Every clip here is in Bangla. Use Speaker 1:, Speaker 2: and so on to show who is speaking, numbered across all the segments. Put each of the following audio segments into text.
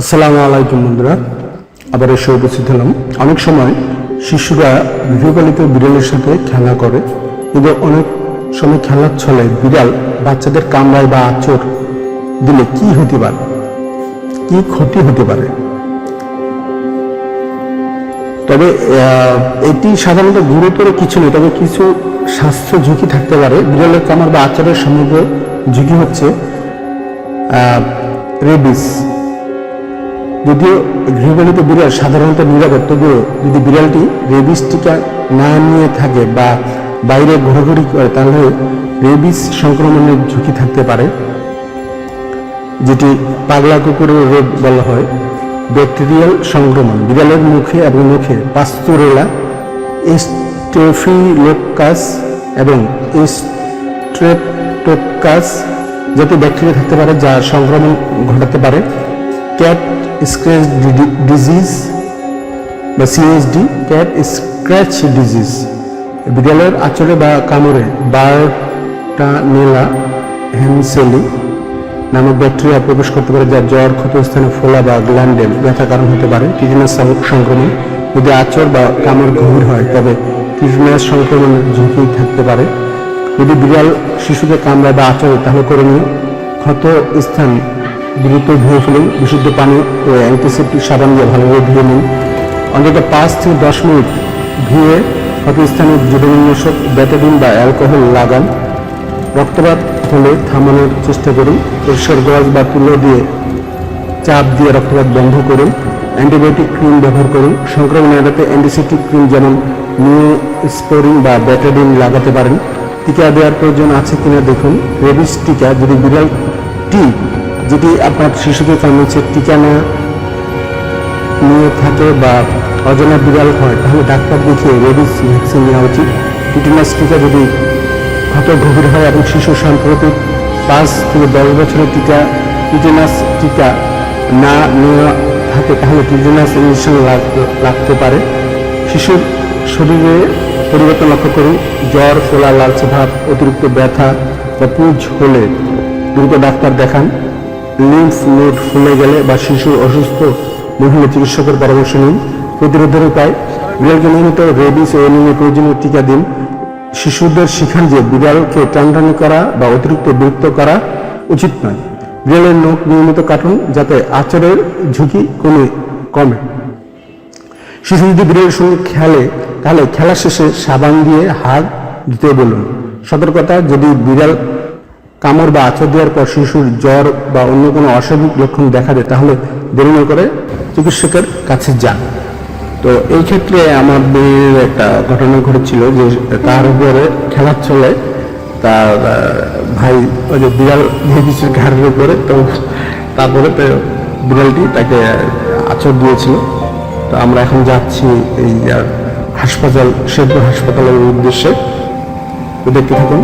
Speaker 1: আসসালামু আলাইকুম বন্ধুরা, আবার এসে উপস্থিত হলাম। অনেক সময় শিশুরা গৃহপালিত বিড়ালের সাথে খেলা করে, কিন্তু অনেক সময় খেলার ছলে বিড়াল বাচ্চাদের কামড়ায় বা আচর দিলে কি হতে পারে? কি ক্ষতি হতে পারে? তবে এটি সাধারণত গুরুতর কিছু নেই, তবে কিছু স্বাস্থ্য ঝুঁকি থাকতে পারে। বিড়ালের কামড় বা আচরের সমগ্র ঝুঁকি হচ্ছে রেবিস। যদিও গৃহপালিত বিড়াল সাধারণত নিরাপদ, তবুও যদি বিড়ালটি রেবিস টিকা না নিয়ে থাকে বা বাইরে ঘোরাঘুরি করে, তাহলে রেবিস সংক্রমণের ঝুঁকি থাকতে পারে, যেটি পাগলা কুকুরের রোগ বলা হয়। ব্যাকটেরিয়াল সংক্রমণ, বিড়ালের মুখে এবং মুখে পাস্তুরেলা স্টেফিলোকাস এবং স্ট্রেপ্টোকাস জাতীয় ব্যাকটেরিয়া থাকতে পারে, যা সংক্রমণ ঘটাতে পারে। ক্যাট স্ক্র্যাচ ডিজিজ বা সিএসডি ক্যাট স্ক্র্যাচ ডিজিজ বিড়ালের আচরে বা কামড়ে বায়োটানেলা হ্যামসেলি নামক ব্যাকটেরিয়া প্রবেশ করতে পারে যা জ্বর, ক্ষতস্থানে ফোলা বা গ্ল্যান্ডেল ব্যথা কারণ হতে পারে। টিটেনাস সংক্রমণ যদি আচর বা কামড় গভীর হয়, তবে টিটেনাস সংক্রমণের ঝুঁকি থাকতে পারে। যদি বিড়াল শিশুকে কামড়ায় বা আচরে তাহলে করণীয় ক্ষত স্থান দ্রুত ধুয়ে ফেলুন, বিশুদ্ধ পানি ও অ্যান্টিসেপ্টিক সাবান দিয়ে ভালোভাবে ধুয়ে নিন। অন্তত পাঁচ থেকে দশ মিনিট ধুয়ে ক্ষত স্থানে জীবাণুনাশক ব্যাটাডিন বা অ্যালকোহল লাগান। রক্তপাত হলে থামানোর চেষ্টা করুন। পরিষ্কার গজ বা তুলো দিয়ে চাপ দিয়ে রক্তপাত বন্ধ করুন। অ্যান্টিবায়োটিক ক্রিম ব্যবহার করুন। সংক্রমণ এড়াতে অ্যান্টিসেপ্টিক ক্রিম যেমন নিউস্পোরিন বা ব্যাটাডিন লাগাতে পারেন। টিকা দেওয়ার প্রয়োজন আছে কিনা দেখুন। রেবিস টিকা, যদি বিড়াল টি যেটি আপনার শিশুকে কামড়েছে টিকা না নিয়ে থাকে বা অজানা বিড়াল হয়, তাহলে ডাক্তার দেখিয়ে রেবিস ভ্যাকসিন নেওয়া উচিত। টিটেনাস টিকা যদি ক্ষত গভীর হয় এবং শিশু সাম্প্রতিক পাঁচ থেকে দশ বছরের টিকা, টিটেনাস টিকা না নেওয়া থাকে, তাহলে টিটেনাস ইঞ্জেকশন লাগতে পারে। শিশুর শরীরে পরিবর্তন লক্ষ্য করুন। জ্বর, ফোলা, লালচে ভাব, অতিরিক্ত ব্যথা বা পুজ হলে দ্রুত ডাক্তার দেখান। লিম্ফ নোড ফুলে গেলে বা শিশু অসুস্থ মহিলা চিকিৎসকের পরামর্শ নিন। প্রতিরোধের উপায় বিড়ালকে নিয়মিত রেবিস ও এনিমিয়া প্রয়োজনীয় টিকা দিন। শিশুদের শিখান যে বিড়ালকে টানটানি করা বা অতিরিক্ত বিরক্ত করা উচিত নয়। বিড়ালের নখ নিয়মিত কাটুন যাতে আচরের ঝুঁকি কমে কমে। শিশু যদি বিড়ালের সঙ্গে খেলে, তাহলে খেলা শেষে সাবান দিয়ে হাত ধুতে বলুন। সতর্কতা, যদি বিড়াল কামড় বা আচর দেওয়ার পর শিশুর জ্বর বা অন্য কোনো অস্বাভাবিক লক্ষণ দেখা দেয়, তাহলে দেরি না করে চিকিৎসকের কাছে যান। তো এই ক্ষেত্রে আমার মেয়ের একটা ঘটনা ঘটেছিল যে তার উপরে খেলার চলে তার ভাই ওই যে বিড়াল দিয়ে দিচ্ছে ঘাড়ের উপরে, তো তারপরে বিড়ালটি তাকে আচর দিয়েছিল। তো আমরা এখন যাচ্ছি এই হাসপাতাল শেরপুর হাসপাতালের উদ্দেশ্যে। দেখতে থাকুন।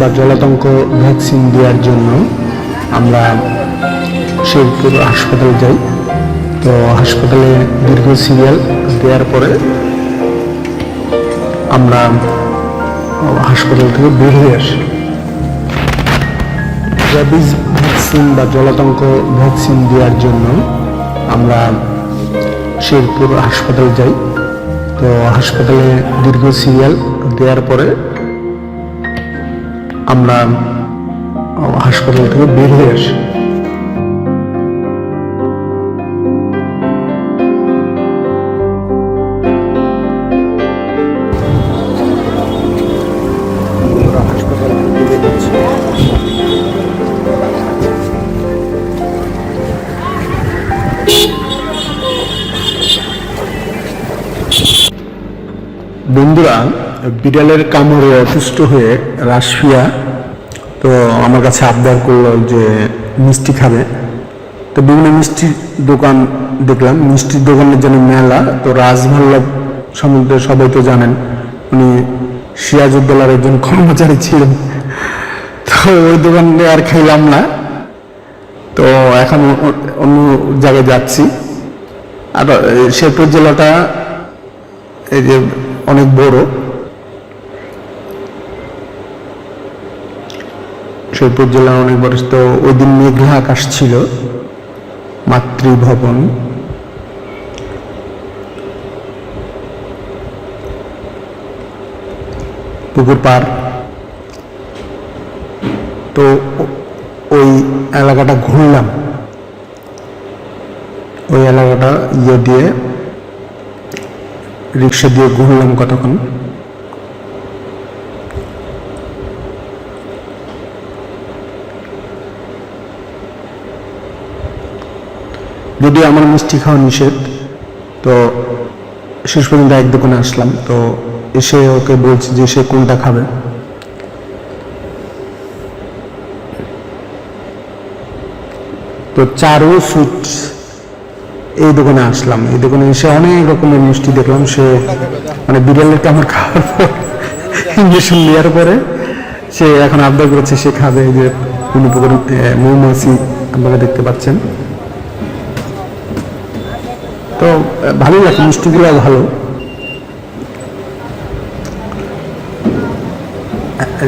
Speaker 1: বা জলাতঙ্ক ভ্যাকসিন দেওয়ার জন্য আমরা শেরপুর হাসপাতালে যাই। তো হাসপাতালে দীর্ঘ সিরিয়াল দেওয়ার পরে আমরা হাসপাতাল থেকে বের হয়ে আসি। র্যাবিস ভ্যাকসিন বা জলাতঙ্ক ভ্যাকসিন দেওয়ার জন্য আমরা শেরপুর হাসপাতালে যাই। তো হাসপাতালে দীর্ঘ সিরিয়াল দেওয়ার পরে আমরা হাসপাতাল থেকে বের হয়ে আসি বন্ধুরা বিড়ালের কামড়ে অসুস্থ হয়ে রাশিয়া তো আমার কাছে আবদার করল যে মিষ্টি খাবে। তো বিভিন্ন মিষ্টির দোকান দেখলাম। মিষ্টির দোকানের জন্য মেলা। তো রাজভাল্লভ সম্বন্ধে সবাই তো জানেন, উনি সিরাজউদ্দৌলার একজন কর্মচারী ছিলেন। তো ওই দোকানে আর খাইলাম না। তো এখন অন্য জায়গায় যাচ্ছি। আর শেরপুর জেলাটা এই যে অনেক বড়। শেরপুর জেলা অনেক বড় তো ওই দিন মেঘলা আকাশ ছিল, মাতৃভবন। পুকুর পার তো ওই এলাকাটা ঘুরলাম। ওই এলাকাটা ইয়ে দিয়ে, রিক্সা দিয়ে ঘুরলাম কতক্ষণ? যদিও আমার মিষ্টি খাওয়া নিষেধ, তো শেষ পর্যন্ত এক দোকানে আসলাম। তো এসে ওকে বলছি যে সে কোনটা খাবে। তো চারু সুইটস এই দোকানে আসলাম। এই দোকানে এসে অনেক রকমের মিষ্টি দেখলাম। সে মানে বিড়ালের কামড় খাওয়ার পর ইঞ্জেকশন নেওয়ার পরে সে এখন আবদার করেছে, সে খাবে। যে কোনো মৌমাছি আপনারা দেখতে পাচ্ছেন। তো ভালোই লাগে মিষ্টিগুলো ভালো।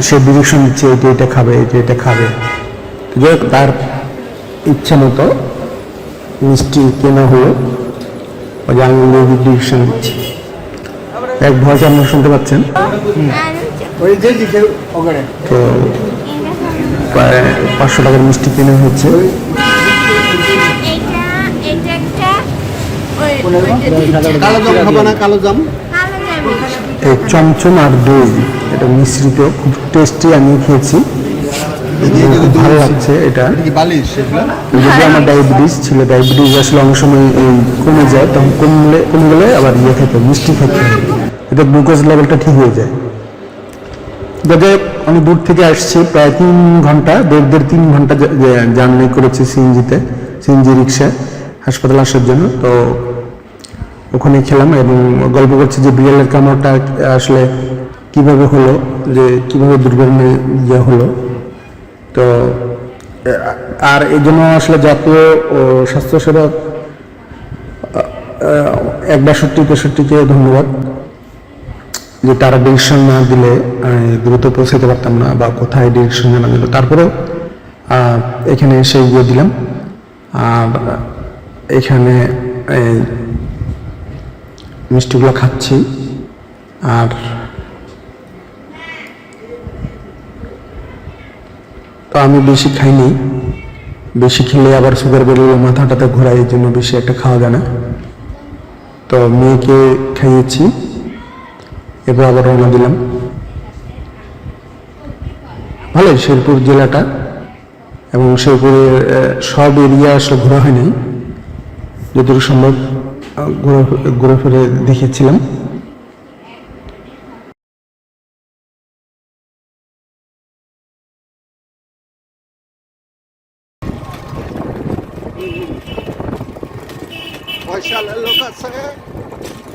Speaker 1: সে ডিরেকশন দিচ্ছে এটা এটা খাবে এটা এটা খাবে। যাই তার ইচ্ছা মতো মিষ্টি কেনা হলো। যে আমি ডিরেকশন দিচ্ছি। এক ভয়েস আপনারা শুনতে পাচ্ছেন? তো পাঁচশো টাকার মিষ্টি কেনা হচ্ছে
Speaker 2: এটা এটা একটা ওই ওইটা
Speaker 3: কালো জাম খাব না কালো জাম?
Speaker 1: এই চমচম আর দই এটা মিশ্রিত খুব টেস্টি আমি খেয়েছি। ভালো লাগছে এটা। যদি আমার ডায়াবেটিস ছিল ডায়াবেটিস আসলে অনেক সময় এই কমে যায় তখন কমলে কমে গেলে আবার ইয়ে খেতে মিষ্টি খেতে। এতে গ্লুকোজ লেভেলটা ঠিক হয়ে যায়। যাতে আমি দূর থেকে আসছি প্রায় তিন ঘণ্টা দেড় দেড় তিন ঘণ্টা জার্নি করেছি সিএনজিতে সিএনজি রিক্সা হাসপাতাল আসার জন্য। তো ওখানে খেলাম এবং গল্প করছি যে বিড়ালের কামড়টা আসলে কীভাবে হলো, যে কীভাবে দুর্ঘটনা ইয়ে হলো। তো, আর এই জন্য আসলে জাতীয় স্বাস্থ্যসেবা এক বাষট্টি তেষট্টিকে ধন্যবাদ, যে তারা ডিরেকশন না দিলে দ্রুত পৌঁছাতে পারতাম না বা কোথায় ডিরেকশন জানা দিল তারপরেও এখানে এসে গিয়ে দিলাম। আর এখানে মিষ্টিগুলো খাচ্ছি। আর তো আমি বেশি খাইনি। বেশি খেলে আবার সুগার বেরোলে মাথাটাতে ঘোরায়, এই জন্য বেশি একটা খাওয়া যায় না। তো মেয়েকে খাইয়েছি। এবার আবার রওনা দিলাম। ভালোই, শেরপুর জেলাটা। এবং শেরপুরের সব এরিয়া আসলে ঘোরা হয়নি। যতটুকু সম্ভব। ঘুরে ফিরে দেখেছিলাম।
Speaker 3: পয়সাওয়ালার লোক আছে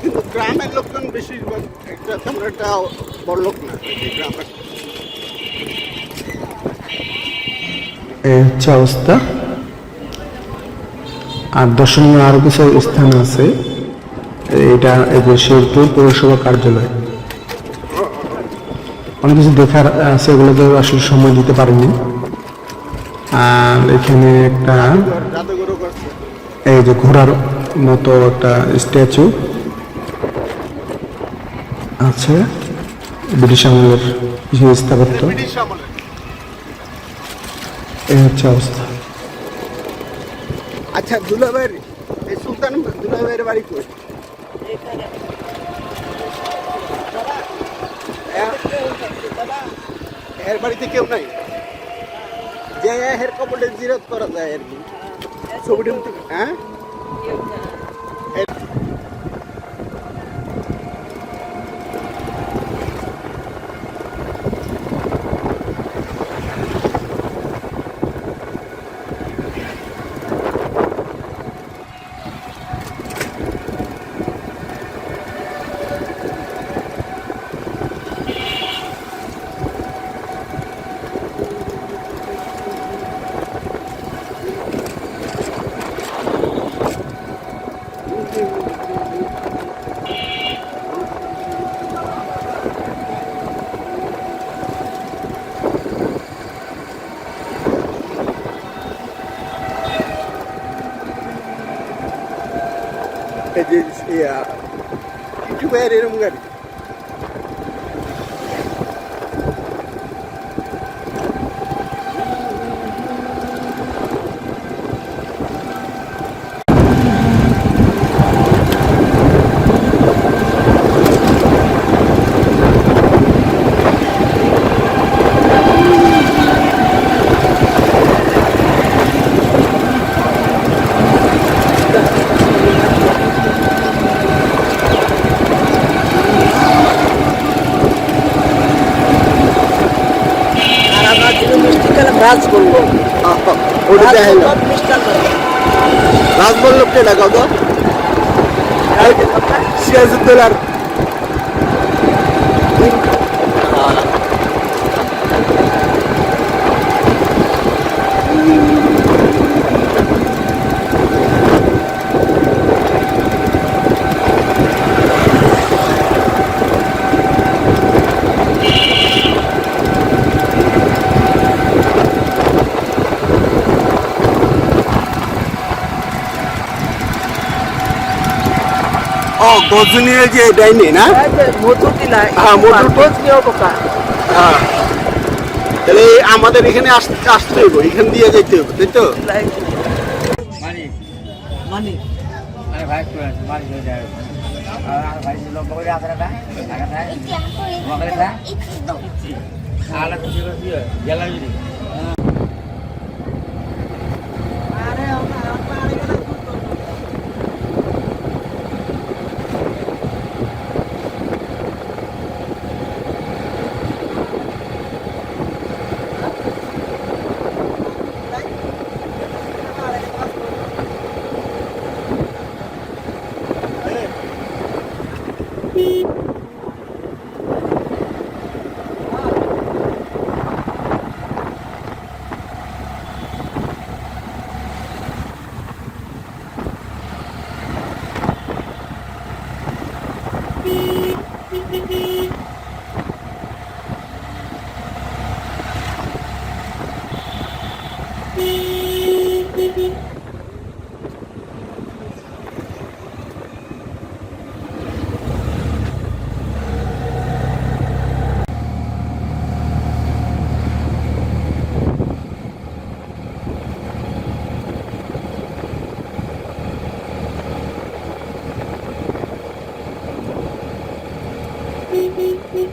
Speaker 3: কিন্তু গ্রামের লোকজন বেশিরভাগ একটা তেমন একটা বড় লোক না গ্রামের।
Speaker 1: এই হচ্ছে অবস্থা। আর দর্শনীয় আরও কিছু স্থান আছে। এটা এই যে শেরপুর পৌরসভা কার্যালয়। অনেক কিছু দেখার আছে, এগুলোতে আসলে সময় দিতে পারিনি। আর এখানে একটা এই যে ঘোড়ার মতো একটা স্ট্যাচু আছে, ব্রিটিশ আমলের কিছু স্থাপত্য। এই হচ্ছে অবস্থা।
Speaker 3: আচ্ছা দুলাভাইয়ের, এই সুলতান দুলাভাইয়ের বাড়ি কই? এ- এর বাড়িতে কেউ নাই? যে হের কপটে জিরত করা যায় আর কি। ছবিটি হ্যাঁ এই যে ইয়া, ইউটিউবের এরকম গাড়ি
Speaker 4: আর আমরা যদি মিষ্টি খেলে ব্রাশ করব
Speaker 3: ওটা
Speaker 4: ব্রাশ
Speaker 3: দেখেন
Speaker 4: করব, মিষ্টান্ন করব।
Speaker 3: রাজ বলল সিরাজুদ্দৌলার ও গজনীয় যে ডাইনি না?
Speaker 4: এই যে মধু দিলা,
Speaker 3: হ্যাঁ, মধু-
Speaker 4: বোঝ নিয়েও বোকা।
Speaker 3: হ্যাঁ। তাহলে আমাদের এখানে আসতে আসতে হইব এখান দিয়ে যেতে হবে তাই তো?
Speaker 4: মানে।
Speaker 5: ভাই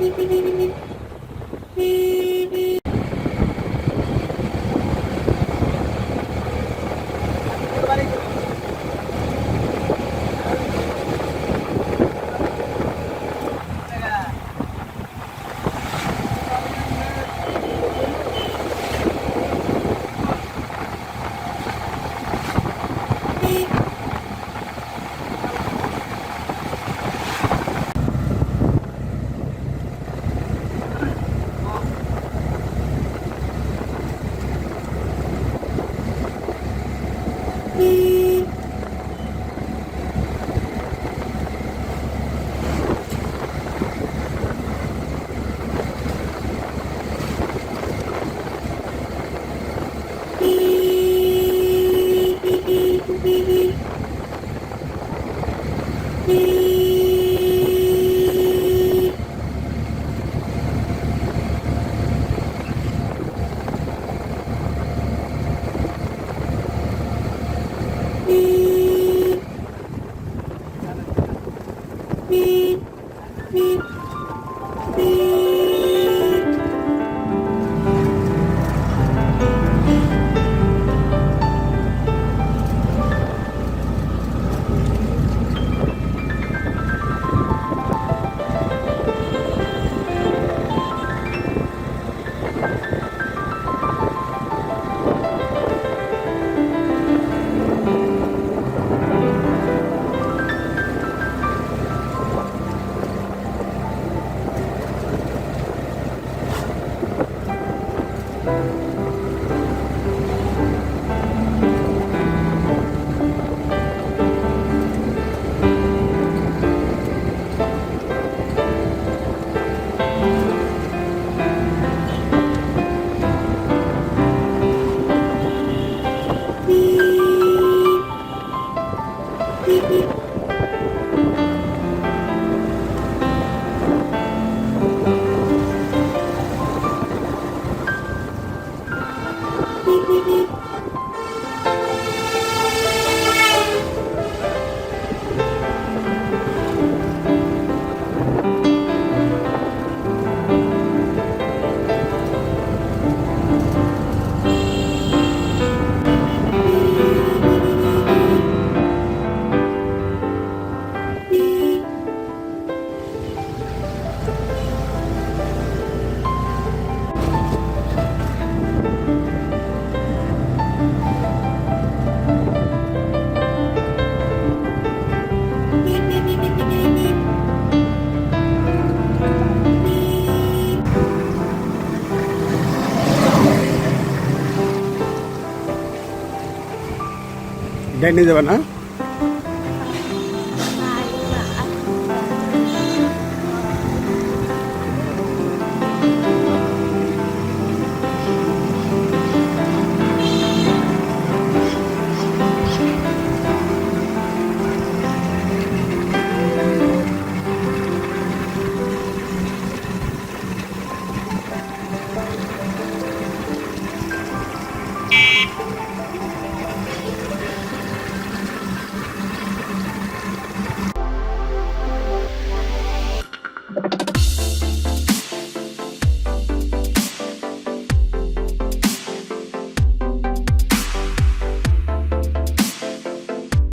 Speaker 5: beep, beep,
Speaker 3: beep. কই আছে